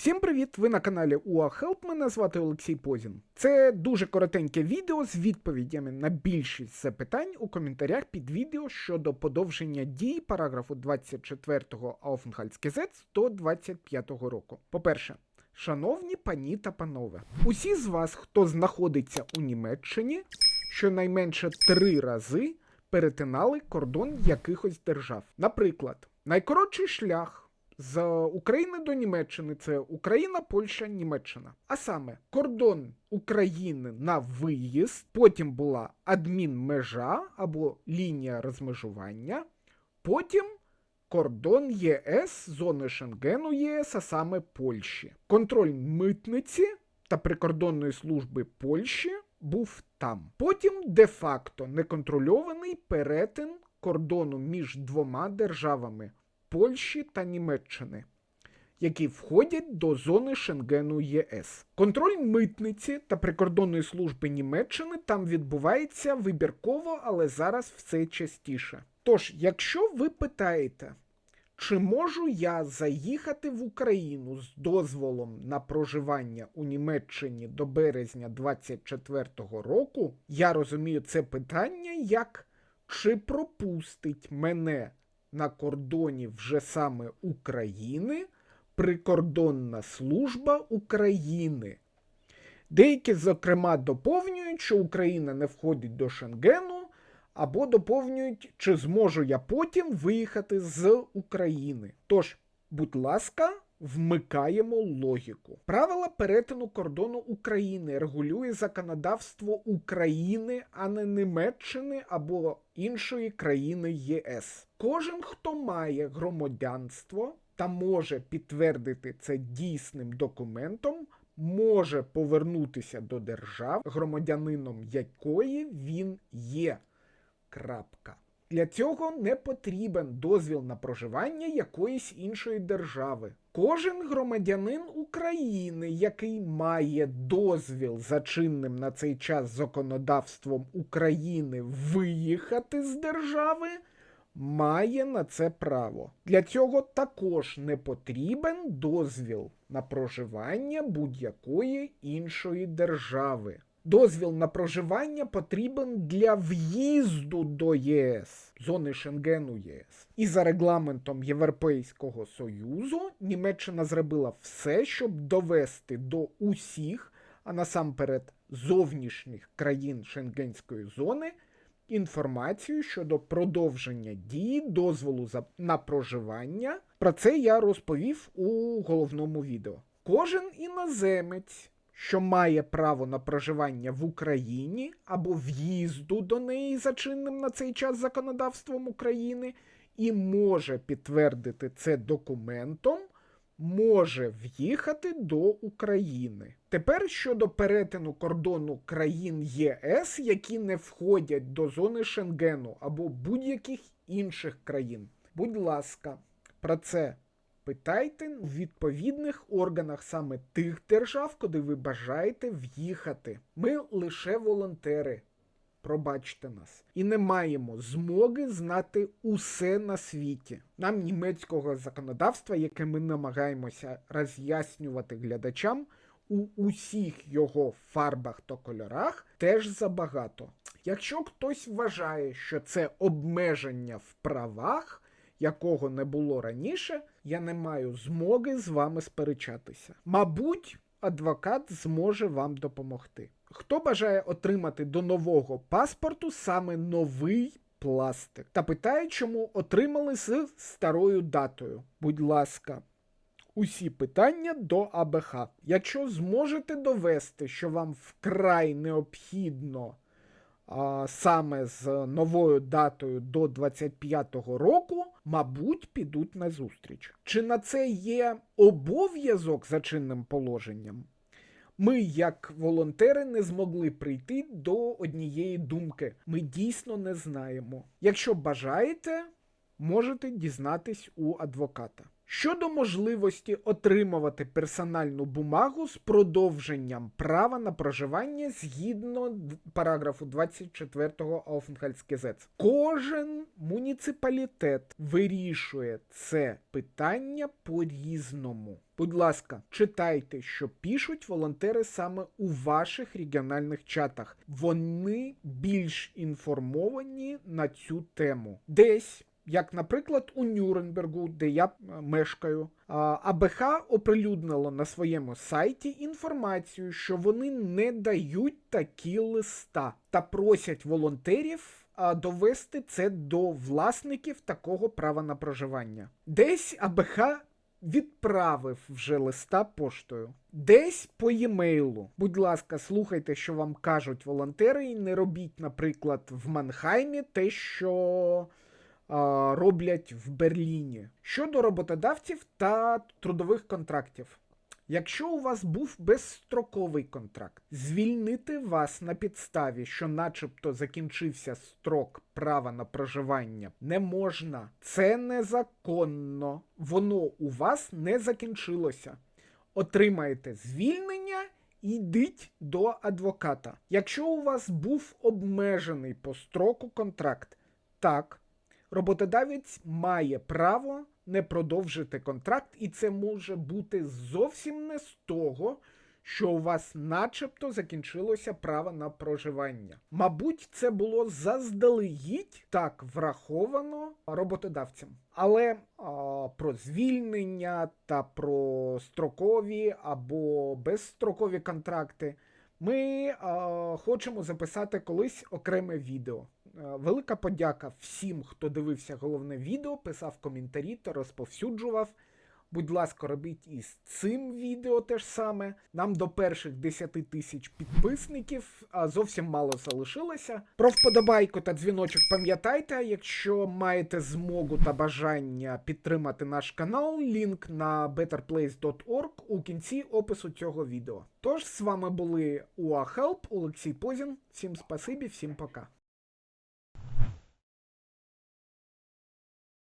Всім привіт! Ви на каналі UAHelp, мене звати Олексій Позін. Це дуже коротеньке відео з відповідями на більшість запитань у коментарях під відео щодо подовження дії параграфу 24 Aufenthaltsgesetz до 25 року. По-перше, шановні пані та панове, усі з вас, хто знаходиться у Німеччині, щонайменше три рази перетинали кордон якихось держав. Наприклад, найкоротший шлях. З України до Німеччини це Україна, Польща, Німеччина. А саме кордон України на виїзд, потім була адмінмежа або лінія розмежування, потім кордон ЄС, зони Шенгену ЄС, а саме Польщі. Контроль митниці та прикордонної служби Польщі був там. Потім де-факто неконтрольований перетин кордону між двома державами. Польщі та Німеччини, які входять до зони Шенгену ЄС. Контроль митниці та прикордонної служби Німеччини там відбувається вибірково, але зараз все частіше. Тож, якщо ви питаєте, чи можу я заїхати в Україну з дозволом на проживання у Німеччині до березня 24-го року, я розумію це питання як чи пропустить мене на кордоні вже саме України прикордонна служба України. Деякі, зокрема, доповнюють, що Україна не входить до Шенгену, або доповнюють, чи зможу я потім виїхати з України. Тож, будь ласка, вмикаємо логіку. Правила перетину кордону України регулює законодавство України, а не Німеччини або іншої країни ЄС. Кожен, хто має громадянство та може підтвердити це дійсним документом, може повернутися до держав, громадянином якої він є. Крапка. Для цього не потрібен дозвіл на проживання якоїсь іншої держави. Кожен громадянин України, який має дозвіл за чинним на цей час законодавством України виїхати з держави, має на це право. Для цього також не потрібен дозвіл на проживання будь-якої іншої держави. Дозвіл на проживання потрібен для в'їзду до ЄС, зони Шенгену ЄС. І за регламентом Європейського Союзу Німеччина зробила все, щоб довести до усіх, а насамперед зовнішніх країн Шенгенської зони, інформацію щодо продовження дії дозволу на проживання. Про це я розповів у головному відео. Кожен іноземець що має право на проживання в Україні або в'їзду до неї за чинним на цей час законодавством України, і може підтвердити це документом, може в'їхати до України. Тепер щодо перетину кордону країн ЄС, які не входять до зони Шенгену або будь-яких інших країн. Будь ласка, про це Питайте в відповідних органах саме тих держав, куди ви бажаєте в'їхати. Ми лише волонтери. Пробачте нас. І не маємо змоги знати усе на світі. Нам німецького законодавства, яке ми намагаємося роз'яснювати глядачам у усіх його фарбах та кольорах, теж забагато. Якщо хтось вважає, що це обмеження в правах, якого не було раніше, я не маю змоги з вами сперечатися. Мабуть, адвокат зможе вам допомогти. Хто бажає отримати до нового паспорту саме новий пластик? Та питає, чому отримали з старою датою. Будь ласка. Усі питання до АБХ. Якщо зможете довести, що вам вкрай необхідно саме з новою датою до 25-го року, мабуть, підуть на зустріч. Чи на це є обов'язок за чинним положенням? Ми, як волонтери, не змогли прийти до однієї думки. Ми дійсно не знаємо. Якщо бажаєте, можете дізнатись у адвоката. Щодо можливості отримувати персональну бумагу з продовженням права на проживання згідно параграфу 24 Aufenthaltsgesetz. Кожен муніципалітет вирішує це питання по-різному. Будь ласка, читайте, що пишуть волонтери саме у ваших регіональних чатах. Вони більш інформовані на цю тему. Десь як, наприклад, у Нюрнбергу, де я е, мешкаю, АБХ оприлюднило на своєму сайті інформацію, що вони не дають такі листа та просять волонтерів довести це до власників такого права на проживання. Десь АБХ відправив вже листа поштою. Десь по e-mailу. Будь ласка, слухайте, що вам кажуть волонтери, і не робіть, наприклад, в Манхаймі те, що роблять в Берліні. Щодо роботодавців та трудових контрактів. Якщо у вас був безстроковий контракт, звільнити вас на підставі, що начебто закінчився строк права на проживання, не можна. Це незаконно. Воно у вас не закінчилося. Отримаєте звільнення йдіть до адвоката. Якщо у вас був обмежений по строку контракт, так, роботодавець має право не продовжити контракт, і це може бути зовсім не з того, що у вас начебто закінчилося право на проживання. Мабуть, це було заздалегідь так враховано роботодавцем. Але а, про звільнення та про строкові або безстрокові контракти ми а, хочемо записати колись окреме відео. Е, Велика подяка всім, хто дивився головне відео, писав коментарі та розповсюджував. Будь ласка, робіть із цим відео те ж саме. Нам до перших 10 тисяч підписників а зовсім мало залишилося. Про вподобайку та дзвіночок пам'ятайте, якщо маєте змогу та бажання підтримати наш канал, лінк на betterplace.org у кінці опису цього відео. Тож з вами були УАХелп, Олексій Позін. Всім спасибі, всім пока.